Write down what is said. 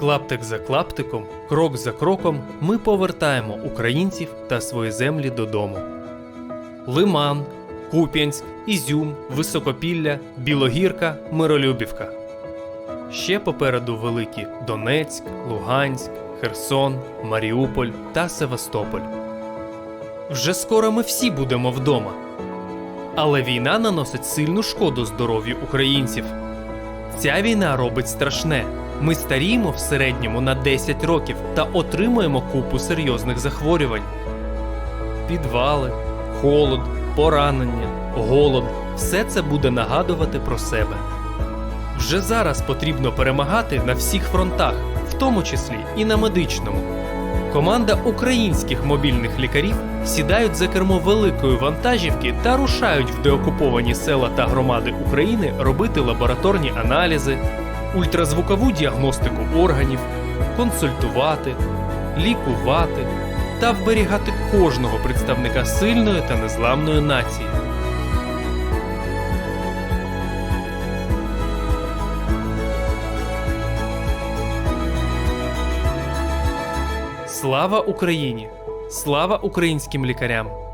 Клаптик за клаптиком, крок за кроком ми повертаємо українців та свої землі додому. Лиман, Куп'янськ, Ізюм, Високопілля, Білогірка, Миролюбівка. Ще попереду великі Донецьк, Луганськ, Херсон, Маріуполь та Севастополь. Вже скоро ми всі будемо вдома. Але війна наносить сильну шкоду здоров'ю українців. Ця війна робить страшне. Ми старіємо в середньому на 10 років та отримуємо купу серйозних захворювань. Підвали, холод, поранення, голод все це буде нагадувати про себе. Вже зараз потрібно перемагати на всіх фронтах, в тому числі і на медичному. Команда українських мобільних лікарів сідають за кермо великої вантажівки та рушають в деокуповані села та громади України робити лабораторні аналізи, ультразвукову діагностику органів, консультувати, лікувати та вберігати кожного представника сильної та незламної нації. Слава Україні! Слава українським лікарям!